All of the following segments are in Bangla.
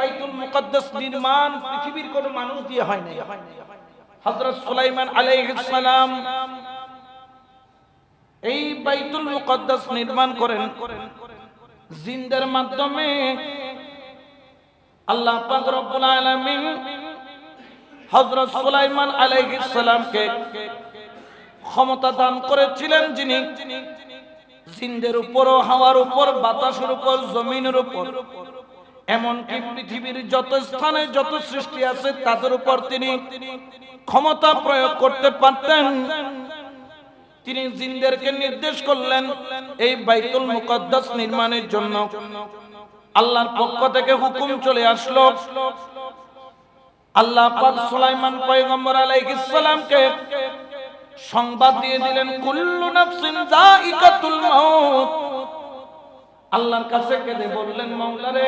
বাইতুল মুকদ্দাস নির্মাণ পৃথিবীর মানুষ দিয়ে হয় না হযরত সুলাইমান আলাইহিস সালাম এই বাইতুল মুকদ্দাস নির্মাণ করেন। মাধ্যমে আল্লাহ পাক রব্বুল আলামিন হযরত সুলাইমান আলাইহিস সালামকে ক্ষমতা দান করেছিলেন যিনি জিন্দের উপর হাওয়ার উপর, বাতাসের উপর, জমিনের উপর। এমনকি পৃথিবীর যত স্থানে যত সৃষ্টি আছে, তাদের উপর তিনি ক্ষমতা প্রয়োগ করতে পারতেন। তিনি জিন্দেরকে নির্দেশ করলেন এই বাইতুল মুকদ্দাস নির্মাণের জন্য। আল্লাহর পক্ষ থেকে হুকুম চলে আসলো। আল্লাহ পাক সুলাইমান পয়গম্বর আলাইহিস সালামকে সংবাদ দিয়ে দিলেন, কুল্লু নাফসিন যায়িকাতুল মাউত। আল্লাহর কাছে কেঁদে বললেন মাওলারে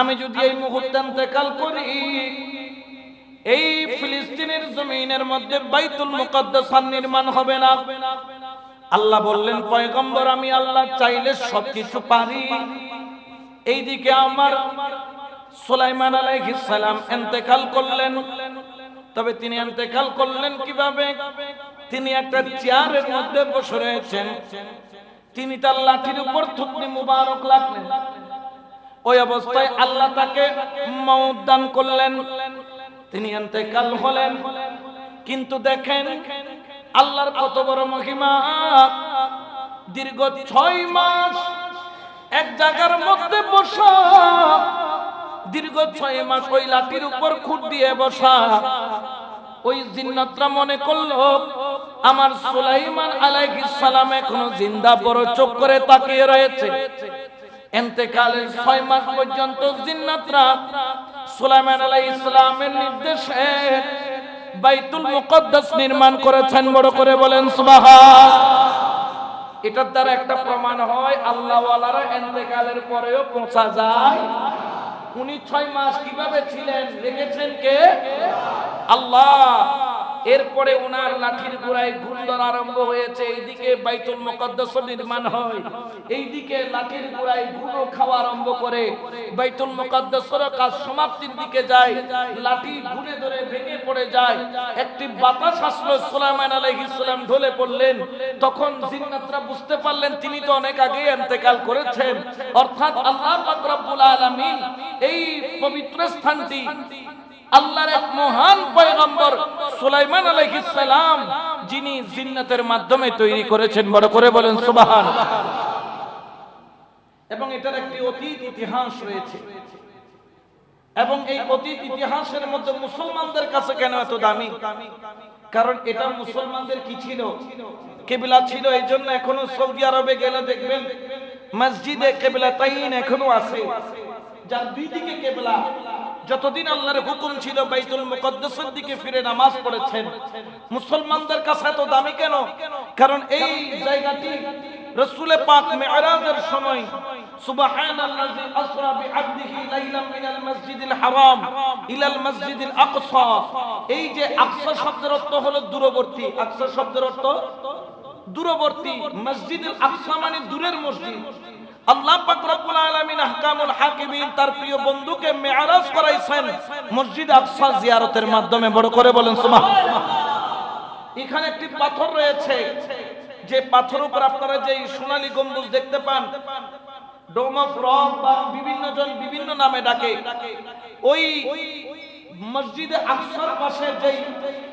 আমি যদি এই মুহূর্তে ইন্তেকাল করি, এই ফিলিস্তিনের জমিনের মধ্যে বাইতুল মুকদ্দাস নির্মাণ হবে না। আল্লাহ বললেন, পয়গম্বর, আমি আল্লাহ চাইলে সবকিছু পারি। এইদিকে আমার সুলাইমান আলাইহিস সালাম ইন্তেকাল করলেন। তবে তিনি ইন্তেকাল করলেন কীভাবে? তিনি একটা চেয়ারের মধ্যে বসে রয়েছেন। তিনি তার লাঠির উপর থুতনি মুবারক লাগলেন। ওই অবস্থায় আল্লাহ তাকে মউত দান করলেন। তিনি ইন্তেকাল হলেন। কিন্তু দেখেন আল্লাহর কত বড় মহিমা। দীর্ঘ ছয় মাস এক জায়গার মধ্যে বসা। দীর্ঘ ছয় মাস ওই লাঠির উপর খুঁট দিয়ে বসা। ওই জিন্নাতরা মনে করল, আমার সুলাইমান আলাইহিস সালাম এখনও জিন্দা, বড় চোখ করে তাকিয়ে রয়েছে। এন্তেকালের ছয় মাস পর্যন্ত জিন্নাতরা সুলাইমান আলাইহিস সালামের নির্দেশে বাইতুল মুকদ্দাস নির্মাণ করেছেন। বড় করে বলেন, সুবহান। এটার দ্বারা একটা প্রমাণ হয় আল্লাহ ওয়ালারা এন্তেকালের পরেও পৌঁছা যায়। উনি ছয় মাস কীভাবে ছিলেন, রেখেছেন কে? আল্লাহ। এরপরে উনার লাঠির গোড়ায় ঘূর্ণন আরম্ভ হয়েছে। এইদিকে বাইতুল মুকদ্দাস নির্মাণ হয়। এইদিকে লাঠির গোড়ায় গুঁড়ো খাওয়া আরম্ভ করে। বাইতুল মুকদ্দাসের কাজ সমাপ্তির দিকে যায়। লাঠি ঘুরে ধরে ভেঙে পড়ে যায়। একটি বাতাস আসলো, সুলাইমান আলাইহিস সালাম ঢলে পড়লেন। তখন জিন্নাতরা বুঝতে পারলেন, তিনি তো অনেক আগে ইন্তেকাল করেছেন। অর্থাৎ আল্লাহ পাক রব্বুল আলামিন এই পবিত্র স্থানটি আল্লাহর এক মহান পয়গম্বর সুলাইমান আলাইহিস সালাম, যিনি জিন্নাতের মাধ্যমে তৈরি করেছেন, বড় করে বলেন সুবহান। এবং এটার একটি অতীত ইতিহাস রয়েছে। এবং এই অতীত ইতিহাসের মধ্যে মুসলমানদের কাছে কেন এত দামি? কারণ এটা মুসলমানদের কি ছিল? কেবিলা ছিল, এই জন্য এখনও সৌদি আরবে গেলে দেখবেন, মসজিদে কেবিলা তাইন এখনও আছে। যার দুই দিকে কেবলা, যতদিন আল্লাহর হুকুম ছিল বাইতুল মুকদ্দাসের দিকে ফিরে নামাজ পড়েছেন। মুসলমানদের কাছে এত দামি কেন? কারণ এই জায়গাটি রসুলে পাক মেরাজের সময়, সুবহানাল্লাযী আসরা বিআবদিহি লাইলাম মিনাল হারাম ইলাল আকসা। এই যে আকসা শব্দের অর্থ হলো দূরবর্তী। আকসা শব্দের অর্থ দূরবর্তী। মসজিদুল আকসা মানে দূরের মসজিদ। আল্লাহ তার প্রিয় বন্ধুকে মসজিদ জিয়ারতের মাধ্যমে। বড় করে বলেন এখানে একটি পাথর রয়েছে। যে পাথর উপর যে সোনালী গম্বুজ দেখতে পান, ডোম বিভিন্ন জন বিভিন্ন নামে ডাকে। ওই মসজিদে আকসার পাশে যে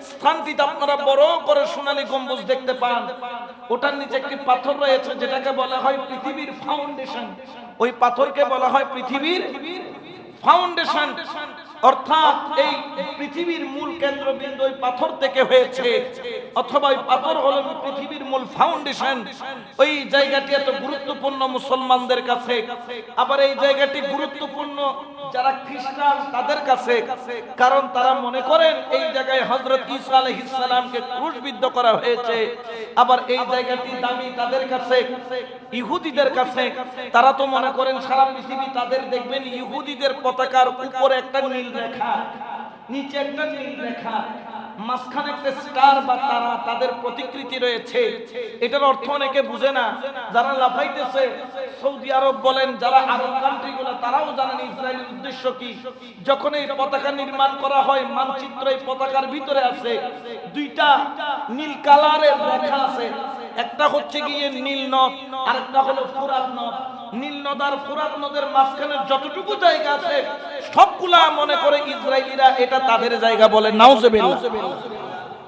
স্থানটিতে আপনারা বড় করে সোনালী গম্বুজ দেখতে পান, ওটার নিচে একটি পাথর রয়েছে, যেটাকে বলা হয় পৃথিবীর ফাউন্ডেশন। ওই পাথরকে বলা হয় পৃথিবীর ফাউন্ডেশন। অর্থাৎ এই পৃথিবীর মূল কেন্দ্রবিন্দু ওই পাথর থেকে হয়েছে। অথবা পাথর হলো পৃথিবীর মূল ফাউন্ডেশন ওই জায়গাটি এত গুরুত্বপূর্ণ মুসলমানদের কাছে। আবার এই জায়গাটি গুরুত্বপূর্ণ যারা খ্রিস্টান, তাদের কাছে। কারণ তারা মনে করেন এই জায়গায় হজরত ঈসা আলাইহিস সালামকে ক্রুশবিদ্ধ করা হয়েছে। আবার এই জায়গাটি দামি তাদের কাছে, ইহুদিদের কাছে। তারা তো মনে করেন সারা পৃথিবী তাদের দেখবেন ইহুদিদের পতাকার উপরে একটা নীল রেখা। নিচে একটা নীল রেখা। মাঝখানে একটা স্টার বা তারা তাদের প্রতিকৃতি রয়েছে, এটার অর্থ অনেকে বুঝে না। যারা লাফাইতেছে, সৌদি আরব বলেন, যারা আরব কান্ট্রি গুলো তারাও জানেন ইসরায়েলের উদ্দেশ্য কি। যখন এই পতাকা নির্মাণ করা হয়, মানচিত্র এই পতাকার ভিতরে আছে, দুইটা নীল কালারের রেখা আছে। একটা হচ্ছে গিয়ে নীল নদ, আরেকটা হলো ফুরাত নদ। নীল নদ আর ফুরাত নদের মাঝখানে যতটুকু জায়গা আছে সবগুলা মনে করে ইসরায়েলিরা এটা তাদের জায়গা বলে নাউজুবিল্লাহ।